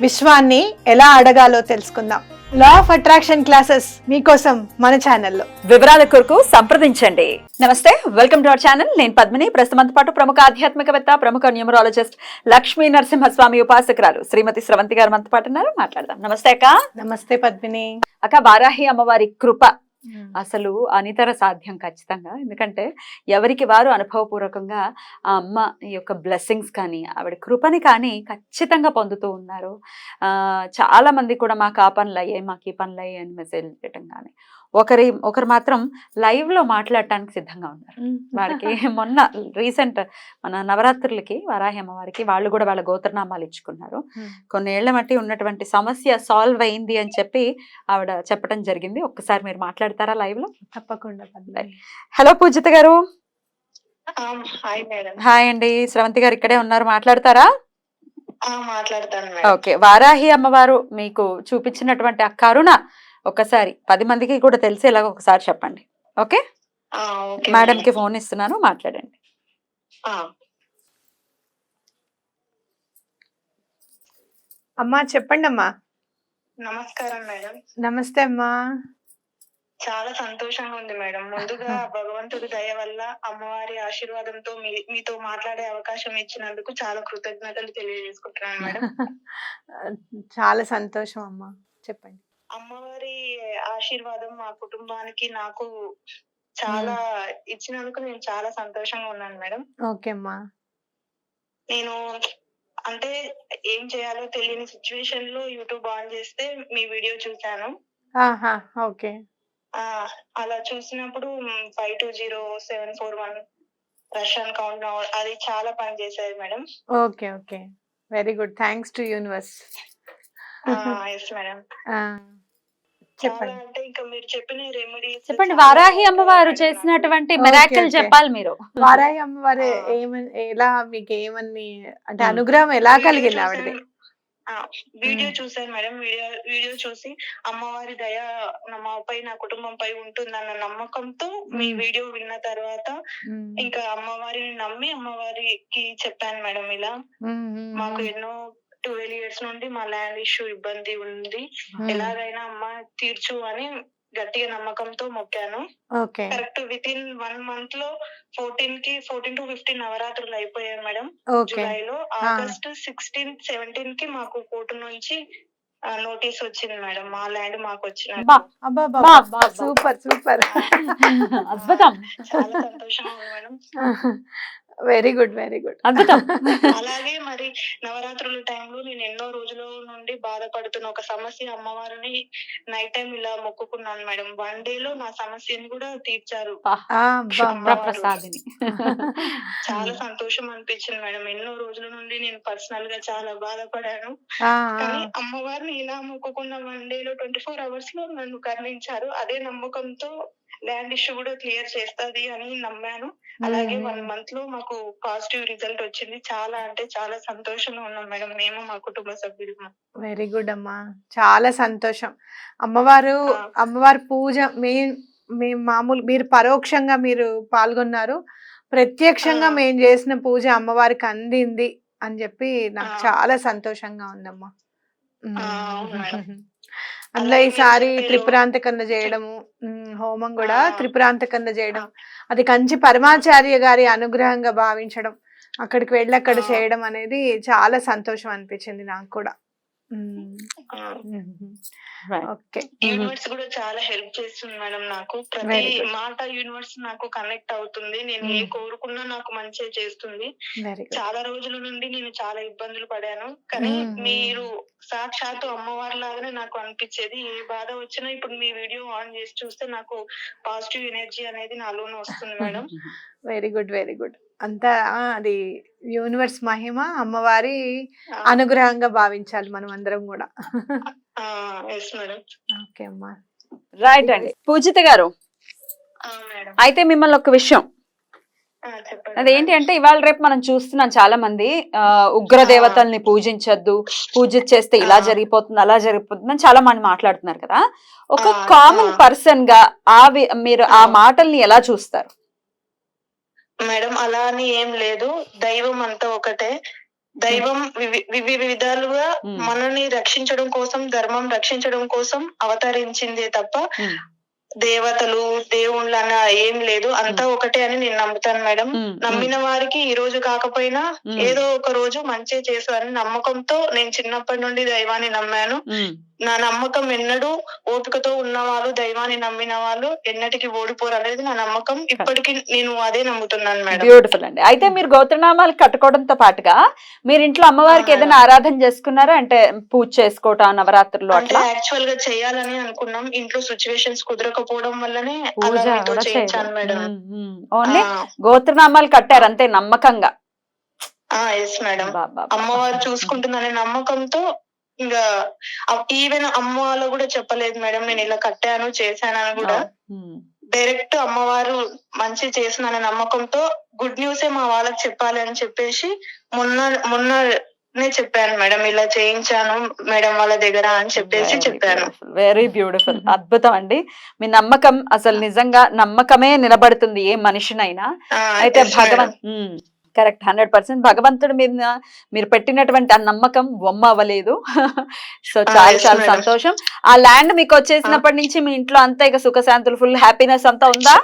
విశ్వాన్ని ఎలా అడగాలో తెలుసుకుందాం. లా ఆఫ్ అట్రాక్షన్ క్లాసెస్ మీకోసం మన ఛానల్లో వివరాల కొరకు సంప్రదించండి. నమస్తే వెల్కమ్ టు అవర్ ఛానల్ నేను పద్మిని. ప్రస్తుతంతో పాటు ప్రముఖ ఆధ్యాత్మికవేత్త ప్రముఖ న్యూమరాలజిస్ట్ లక్ష్మీ నరసింహస్వామి ఉపాసకురాలు శ్రీమతి స్రవంతి గారు మనతో పాటు ఉన్నారు. మాట్లాడదాం. నమస్తే అక్క. నమస్తే పద్మిని. అక్క వారాహి అమ్మవారి కృప అసలు అనితర సాధ్యం ఖచ్చితంగా. ఎందుకంటే ఎవరికి వారు అనుభవపూర్వకంగా ఆ అమ్మ యొక్క బ్లెస్సింగ్స్ కానీ ఆవిడ కృపని కానీ ఖచ్చితంగా పొందుతూ ఉన్నారు. చాలా మంది కూడా మాకు ఆ పనులు అయ్యాయి మాకు ఈ పనులు అయ్యాయి అని మెసేజ్ చేయటం కానీ ఒకరి ఒకరు మాత్రం live లో మాట్లాడటానికి సిద్ధంగా ఉన్నారు. వాడికి మొన్న రీసెంట్ మన నవరాత్రులకి వారాహి అమ్మవారికి వాళ్ళు కూడా వాళ్ళ గోత్రనామాలు ఇచ్చుకున్నారు. కొన్నేళ్ళ మట్టి ఉన్నటువంటి సమస్య సాల్వ్ అయింది అని చెప్పి ఆవిడ చెప్పడం జరిగింది. ఒక్కసారి మీరు మాట్లాడతారా లైవ్లో తప్పకుండా హలో పూజిత గారు. Hi madam. హాయ్ అండి. స్రవంతి గారు ఇక్కడే ఉన్నారు. మాట్లాడతారా? ఆ, మాట్లాడతాను మేడం. ఓకే. వారాహి అమ్మవారు మీకు చూపించినటువంటి ఆ కరుణ ఒకసారి పది మందికి కూడా తెలిసేలాగా ఒకసారి చెప్పండి. ఓకే? ఆ, ఓకే. మేడం కి ఫోన్ ఇస్తున్నాను మాట్లాడండి. ఆ, అమ్మా చెప్పండి అమ్మా నమస్కారం మేడం. నమస్తే అమ్మా. చాలా సంతోషంగా ఉంది మేడం. ముందుగా భగవంతుడి దయ వల్ల అమ్మవారి ఆశీర్వాదంతో మీ మీతో మాట్లాడే అవకాశం ఇచ్చినందుకు చాలా కృతజ్ఞతలు తెలియజేసుకుంటున్నాను మేడం. చాలా సంతోషం అమ్మా. చెప్పండి. అమ్మవారి ఆశీర్వాదం మా కుటుంబానికి నాకు చాలా ఇచ్చినందుకు నేను చాలా సంతోషంగా ఉన్నాను మేడం. ఓకే అమ్మా. నేను అంటే ఏం చేయాలో తెలియని సిచ్యువేషన్లో యూట్యూబ్ ఆన్ చేస్తే మీ వీడియో ఆహా ఓకే. అలా చూసినప్పుడు five two zero seven four one Russian count అది చాలా పని చేసేది madam. Okay okay. Very good. Thanks to universe. Yes madam చెప్పండి అంటే ఇంకా మీరు చెప్పిన రెమెడీ చెప్పండి వారాహి అమ్మవారు చేసినటువంటి మెరాకిల్. చెప్పాలి మీరు వారాయి అమ్మవారు. ఏమని ఎలా మీకు ఏమని అంటే. అనుగ్రహం ఎలా కలిగింది ఆవిడది వీడియో. చూసాను మేడం వీడియో వీడియో చూసి అమ్మవారి దయ నా- మాపై నా కుటుంబంపై ఉంటుందన్న నమ్మకంతో మీ. వీడియో విన్న తర్వాత. ఇంకా అమ్మవారిని నమ్మి అమ్మవారికి చెప్పాను మేడం ఇలా మాకు. ఎన్నో ట్వెల్వ్ ఇయర్స్ నుండి మా ల్యాండ్ ఇష్యూ ఇబ్బంది ఉంది. మ్మ్. ఎలాగైనా అమ్మ తీర్చు అని గట్టిగా నమ్మకంతో మొక్కాను. Okay. Correct with in one మంత్లో ఫోర్టీన్కి ఫోర్టీన్ టు ఫిఫ్టీన్ నవరాత్రులు అయిపోయాయి మేడం జూలైలో. ఆగస్ట్ సిక్స్టీన్ సెవెంటీన్కి మాకు కోర్టు నుంచి నోటీస్ వచ్చింది మేడం. మా ల్యాండ్ మాకు వచ్చిన. Super super. అద్భుతం. చాలా సంతోషంగా ఉంది madam. Very good very good. అద్భుతం అలాగే మరి నవరాత్రుల టైంలో నేను ఎన్నో రోజుల నుండి బాధపడుతున్న ఒక సమస్య అమ్మవారిని నైట్ టైం ఇలా మొక్కుకున్నాను మేడం. వన్ డే లో నా సమస్యని కూడా తీర్చారు ప్రసాదిని. చాలా సంతోషం అనిపించింది మేడం. ఎన్నో రోజుల నుండి నేను పర్సనల్గా చాలా బాధపడాను. కానీ అమ్మవారిని ఇలా మొక్కుకున్న వన్ డే లో ట్వంటీ ఫోర్ అవర్స్లో నన్ను కరుణించారు. అదే నమ్మకంతో ల్యాండ్ ఇష్యూ కూడా క్లియర్ చేస్తది అని నమ్మాను అలాగే వన్ మంత్లో మాకు పాజిటివ్ రిజల్ట్ వచ్చింది చాలా అంటే చాలా సంతోషంగా ఉన్నాం మేడం మేము మా కుటుంబ సభ్యులు వెరీ గుడ్ అమ్మా చాలా సంతోషం అమ్మవారు. అమ్మవారి పూజ మీ మీ మామూలు మీరు పరోక్షంగా మీరు పాల్గొన్నారు ప్రత్యక్షంగా. మేము చేసిన పూజ అమ్మవారికి అందింది అని చెప్పి నాకు. చాలా సంతోషంగా ఉందమ్మా. అందులో ఈసారి. త్రిపురాంతకన్న చేయడము హోమం కూడా ఆ. త్రిపురాంతకన్న చేయడం అది కంచి పరమాచార్య గారి అనుగ్రహంగా భావించడం అక్కడికి వెళ్ళి అక్కడ. చేయడం అనేది చాలా సంతోషం అనిపించింది నాకు కూడా. ఓకే. యూనివర్స్ కూడా చాలా హెల్ప్ చేస్తుంది మేడం నాకు. ప్రతి. మాట యూనివర్స్ నాకు కనెక్ట్ అవుతుంది. నేను ఏ. కోరుకున్నా నాకు మంచి చేస్తుంది. చాలా రోజుల నుండి నేను చాలా ఇబ్బందులు పడాను. కానీ. మీరు సాక్షాత్తు అమ్మవారి లాగానే నాకు అనిపించేది. ఏ బాధ వచ్చినా ఇప్పుడు మీ వీడియో ఆన్ చేసి చూస్తే నాకు పాజిటివ్ ఎనర్జీ అనేది నాలోనే వస్తుంది madam. Very good very good అంతా ఆ, అది యూనివర్స్ మహిమ అమ్మవారి అనుగ్రహంగా భావించాలి మనం అందరం కూడా. ఎస్ మేడం ఓకే అమ్మా. రైట్ అండి. పూజిత గారు. మేడం అయితే మిమ్మల్ని ఒక విషయం. చెప్పండి అదేంటి అంటే ఇవాళ రేపు మనం చూస్తున్నాం చాలా మంది ఆ, ఉగ్ర దేవతల్ని పూజించొద్దు పూజ చేస్తే ఇలా ఆ. జరిగిపోతుంది అలా జరిగిపోతుంది అని చాలా మంది మాట్లాడుతున్నారు కదా. ఒక ఆ, కామన్ ఆ. పర్సన్గా ఆ వి- మీరు ఆ ఆ. మాటల్ని ఎలా చూస్తారు? మేడం అలా అని ఏం లేదు దైవం అంతా ఒకటే దైవం వివి- వివిధ విధాలుగా మ్మ్. మనల్ని రక్షించడం కోసం ధర్మం రక్షించడం కోసం అవతరించిందే తప్ప మ్మ్. దేవతలు దేవుళ్ళు అన్న ఏం లేదు అంతా ఒకటే అని నేను నమ్ముతాను మేడం మ్మ్. నమ్మిన వారికి ఈ రోజు కాకపోయినా. ఏదో ఒక రోజు మంచి చేస్తారని నమ్మకంతో నేను చిన్నప్పటి నుండి దైవాన్ని నమ్మాను మ్మ్. నా నమ్మకం ఎన్నడూ ఓపికతో ఉన్న వాళ్ళు దైవాన్ని నమ్మిన వాళ్ళు ఎన్నటికి ఓడిపోరు అనేది నా నమ్మకం. ఇప్పటికి నేను అదే నమ్ముతున్నాను మేడం. బ్యూటిఫుల్ అండి. అయితే మీరు గోత్రనామాలు కట్టుకోవడంతో పాటుగా మీరు ఇంట్లో అమ్మవారికి. ఏదైనా ఆరాధన చేసుకున్నారా? అంటే పూజ చేసుకోవటం నవరాత్రులు అంటే అట్లా? యాక్చువల్గా చేయాలని అనుకున్నాం. ఇంట్లో సిచ్యువేషన్స్ కుదరకపోవడం వల్లనే చేయించాను మేడం. ఓన్లీ గోత్రనామాలు కట్టారు అంతే నమ్మకంగా. Yes madam. అమ్మవారు చూసుకుంటుందనే నమ్మకంతో ఇంకా ఈవెన్ అమ్మ వాళ్ళు కూడా చెప్పలేదు మేడం నేను ఇలా కట్టాను చేశాను అని కూడా. డైరెక్ట్ అమ్మవారు మంచి చేసిందనే నమ్మకంతో గుడ్ న్యూసే మా వాళ్ళకి చెప్పాలి అని చెప్పేసి మొన్న మొన్ననే చెప్పాను మేడం ఇలా చేయించాను మేడం వాళ్ళ దగ్గర అని చెప్పేసి చెప్పాను. వెరీ బ్యూటిఫుల్ అద్భుతం అండి. మీ నమ్మకం అసలు నిజంగా నమ్మకమే నిలబడుతుంది ఏ మనిషినైనా. అయితే భగవన్ కరెక్ట్. హండ్రెడ్ పర్సెంట్ భగవంతుడి మీద మీరు పెట్టినటువంటి ఆ నమ్మకం బొమ్మ అవ్వలేదు. సో చాలా చాలా. సంతోషం. ఆ ల్యాండ్ మీకు వచ్చేసినప్పటి నుంచి మీ ఇంట్లో అంతా ఇక సుఖశాంతులు ఫుల్ హ్యాపీనెస్ అంతా ఉందా?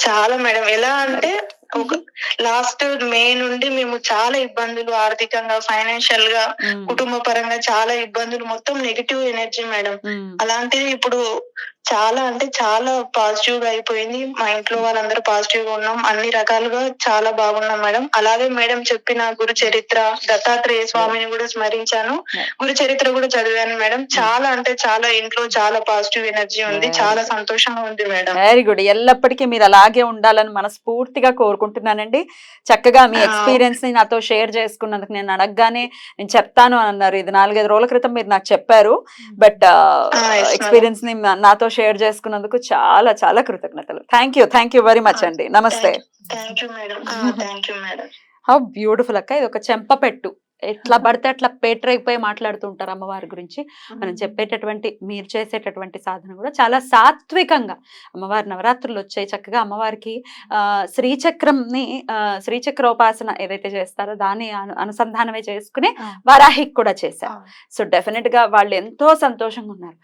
చాలా మేడం ఎలా అంటే ఒక లాస్ట్ మే నుండి మేము చాలా ఇబ్బందులు ఆర్థికంగా ఫైనాన్షియల్గా. కుటుంబ పరంగా చాలా ఇబ్బందులు మొత్తం నెగిటివ్ ఎనర్జీ మేడం. అలాంటిది ఇప్పుడు చాలా అంటే చాలా పాజిటివ్గా అయిపోయింది. మా ఇంట్లో వాళ్ళందరూ పాజిటివ్గా ఉన్నాం. అన్ని రకాలుగా చాలా బాగున్నాం మేడం. అలాగే మేడం చెప్పిన గురు చరిత్ర దత్తాత్రేయ స్వామిని కూడా స్మరించాను. గురు చరిత్ర కూడా చదివాను మేడం. చాలా అంటే చాలా ఇంట్లో చాలా పాజిటివ్ ఎనర్జీ ఉంది. చాలా సంతోషంగా ఉంది మేడం. వెరీ గుడ్ ఎల్లప్పటికీ మీరు అలాగే ఉండాలని మనస్ఫూర్తిగా కోరుకుంటున్నానండి. చక్కగా మీ. ఎక్స్పీరియన్స్ని నాతో షేర్ చేసుకున్నందుకు నేను అడగగానే నేను చెప్తాను అని అన్నారు. ఇది నాలుగైదు రోజుల క్రితం మీరు నాకు చెప్పారు. బట్ yes, ఎక్స్పీరియన్స్ని నా- నాతో షేర్ చేసుకున్నందుకు చాలా చాలా కృతజ్ఞతలు. Thank you thank you very much అండి. నమస్తే హౌ బ్యూటిఫుల్ అక్క ఇది ఒక చెంపపెట్టు ఎట్లా పడితే అట్లా పేటరైపోయి మాట్లాడుతూ ఉంటారు అమ్మవారి గురించి. మనం చెప్పేటటువంటి మీరు చేసేటటువంటి సాధన కూడా చాలా సాత్వికంగా అమ్మవారి నవరాత్రులు వచ్చాయి. చక్కగా అమ్మవారికి ఆ శ్రీచక్రంని శ్రీచక్రోపాసన ఏదైతే చేస్తారో దాన్ని అను అనుసంధానమే చేసుకుని. వారాహికి కూడా చేశారు. సో డెఫినెట్గా వాళ్ళు ఎంతో సంతోషంగా ఉన్నారు.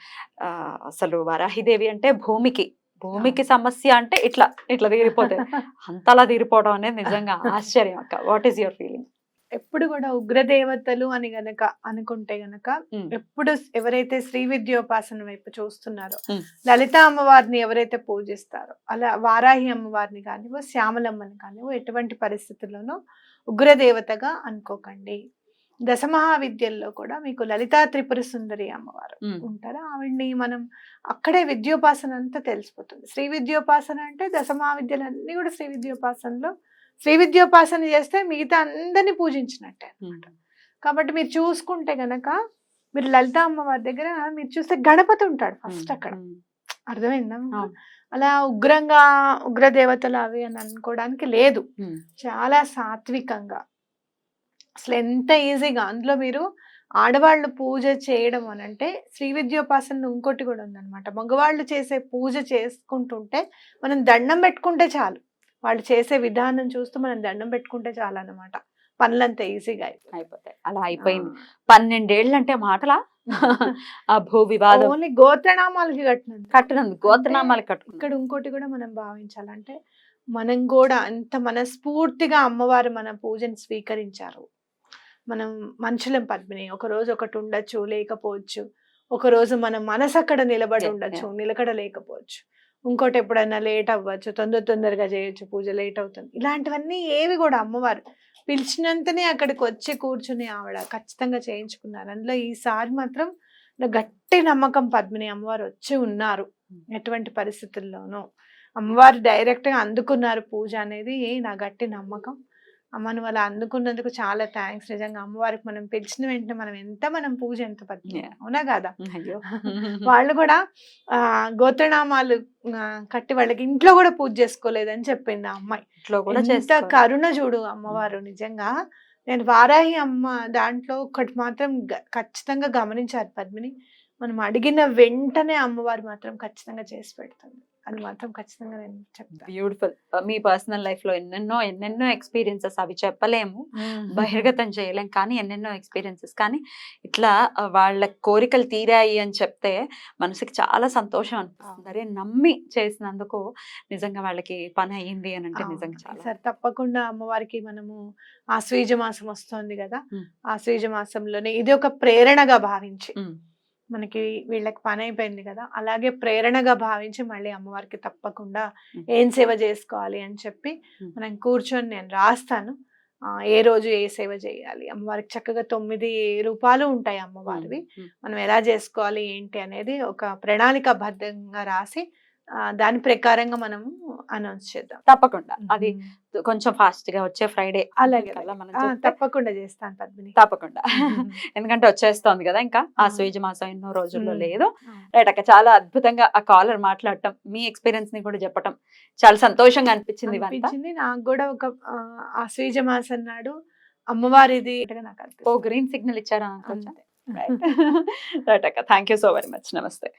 అసలు వారాహిదేవి అంటే భూమికి భూమికి సమస్య అంటే ఇట్లా ఇట్లా తీరిపోతే అంతలా తీరిపోవడం అనేది నిజంగా ఆశ్చర్యం అక్క. వాట్ ఈస్ యువర్ ఫీలింగ్ ఎప్పుడు కూడా ఉగ్రదేవతలు అని గనక అనుకుంటే గనక. ఎప్పుడు ఎవరైతే శ్రీ విద్యోపాసన వైపు చూస్తున్నారో. లలిత అమ్మవారిని ఎవరైతే పూజిస్తారో అలా వారాహి అమ్మవారిని కానివో శ్యామలమ్మని కానివో ఎటువంటి పరిస్థితుల్లోనూ ఉగ్రదేవతగా అనుకోకండి దశమహావిద్యల్లో కూడా మీకు లలితా త్రిపుర సుందరి అమ్మవారు ఉంటారు ఆవిడ్ని మనం అక్కడే విద్యోపాసన అంతా తెలిసిపోతుంది శ్రీ విద్యోపాసన అంటే దశమహావిద్యలన్నీ కూడా శ్రీ విద్యోపాసనలో శ్రీ విద్యోపాసన చేస్తే మిగతా అందరినీ పూజించినట్టే అన్నమాట. కాబట్టి మీరు చూసుకుంటే గనక మీరు లలిత అమ్మవారి దగ్గర మీరు చూస్తే గణపతి ఉంటాడు ఫస్ట్ అక్కడ. అర్థమైందా. అలా ఉగ్రంగా ఉగ్ర దేవతలు అవి అని అనుకోవడానికి లేదు. చాలా సాత్వికంగా. అసలు ఎంత ఈజీగా. అందులో మీరు ఆడవాళ్ళు పూజ చేయడం అని అంటే శ్రీ విద్యోపాసన ఇంకోటి కూడా ఉందన్నమాట. మగవాళ్ళు చేసే పూజ చేసుకుంటుంటే మనం దండం పెట్టుకుంటే చాలు. వాళ్ళు చేసే విధానం చూస్తూ మనం దండం పెట్టుకుంటే చాలు అన్నమాట పనులంత ఈజీగా అయిపోతాయి. అలా అయిపోయింది. పన్నెండేళ్ళు అంటే మాటలా? ఆ భూ వివాదం. ఓన్లీ గోత్రనామాలకి కట్టినందుకు. కట్టినందుకు గోత్రనామాలు ఇక్కడ కట్టుకున్నాడు ఇంకోటి కూడా మనం భావించాలంటే మనం కూడా అంత మనస్ఫూర్తిగా అమ్మవారు మన పూజను స్వీకరించారు. మనం మనుషులం పద్మిని. ఒక రోజు ఒకటి ఉండొచ్చు లేకపోవచ్చు. ఒక రోజు మన మనసు అక్కడ నిలబడి ఉండొచ్చు నిలకడ లేకపోవచ్చు ఇంకోటి ఎప్పుడైనా లేట్ అవ్వచ్చు తొందర తొందరగా చేయొచ్చు పూజ లేట్ అవుతుంది. ఇలాంటివన్నీ ఏవి కూడా అమ్మవారు పిలిచినంతనే అక్కడికి వచ్చి కూర్చుని ఆవిడ ఖచ్చితంగా చేయించుకున్నారు. అందులో ఈసారి మాత్రం గట్టి నమ్మకం పద్మిని అమ్మవారు వచ్చి ఉన్నారు. ఎటువంటి పరిస్థితుల్లోనూ. అమ్మవారు డైరెక్ట్గా అందుకున్నారు పూజ అనేది నా గట్టి నమ్మకం. అమ్మ నువ్వు అలా అందుకున్నందుకు చాలా థ్యాంక్స్ నిజంగా అమ్మవారికి మనం పిలిచిన వెంటనే మనం ఎంత మనం పూజ ఎంత Yeah. అవునా కదా అయ్యో. వాళ్ళు కూడా ఆ గోత్రనామాలు కట్టి వాళ్ళకి ఇంట్లో కూడా పూజ చేసుకోలేదని చెప్పింది ఆ అమ్మాయి. ఇంట్లో కూడా ఎంత. కరుణ చూడు అమ్మవారు. నిజంగా నేను వారాహి అమ్మ దాంట్లో ఒకటి మాత్రం ఖచ్చితంగా గమనించారు పద్మిని. మనం అడిగిన వెంటనే అమ్మవారు మాత్రం ఖచ్చితంగా చేసి పెడుతుంది అది మాత్రం ఖచ్చితంగా నేను చెప్తాను బ్యూటిఫుల్ మీ పర్సనల్ లైఫ్లో ఎన్నెన్నో ఎన్నెన్నో ఎక్స్పీరియన్సెస్ అవి చెప్పలేము. బహిర్గతం చేయలేం కానీ ఎన్నెన్నో ఎక్స్పీరియన్సెస్ కానీ ఇట్లా వాళ్ళ కోరికలు తీరాయి అని చెప్తే మనసుకి చాలా సంతోషం అనిపిస్తుంది. అరే నమ్మి చేసినందుకు నిజంగా వాళ్ళకి పని అయ్యింది అని అంటే నిజంగా చాలా. సరే తప్పకుండా అమ్మవారికి మనము ఆ స్వీజ మాసం వస్తుంది కదా. ఆ స్వీజ మాసంలోనే ఇది ఒక ప్రేరణగా భావించి మనకి వీళ్ళకి పని అయిపోయింది కదా అలాగే ప్రేరణగా భావించి మళ్ళీ అమ్మవారికి తప్పకుండా. ఏం సేవ చేసుకోవాలి అని చెప్పి. మనం కూర్చొని నేను రాస్తాను ఏ రోజు ఏ సేవ చేయాలి అమ్మవారికి చక్కగా తొమ్మిది రూపాలు ఉంటాయి అమ్మవారివి మనం ఎలా చేసుకోవాలి ఏంటి అనేది ఒక ప్రణాళికాబద్ధంగా రాసి దాని ప్రకారంగా మనము అనౌన్స్ చేద్దాం. తప్పకుండా. అది కొంచెం ఫాస్ట్గా వచ్చే ఫ్రైడే అలాగే తప్పకుండా చేస్తాను పద్మిని. తప్పకుండా. ఎందుకంటే వచ్చేస్తోంది కదా ఇంకా. ఆ. స్వేజ మాసం ఎన్నో రోజుల్లో. లేదు. రైట్ అక్క చాలా అద్భుతంగా ఆ కాలర్ మాట్లాడటం మీ ఎక్స్పీరియన్స్ని కూడా చెప్పటం చాలా సంతోషంగా అనిపించింది అనిపించింది. నాకు కూడా ఒక ఆ, స్వీజ మాసం నాడు అమ్మవారిది నాకు ఓ. గ్రీన్ సిగ్నల్ ఇచ్చారా రైట్ అక్క thank you so very much నమస్తే.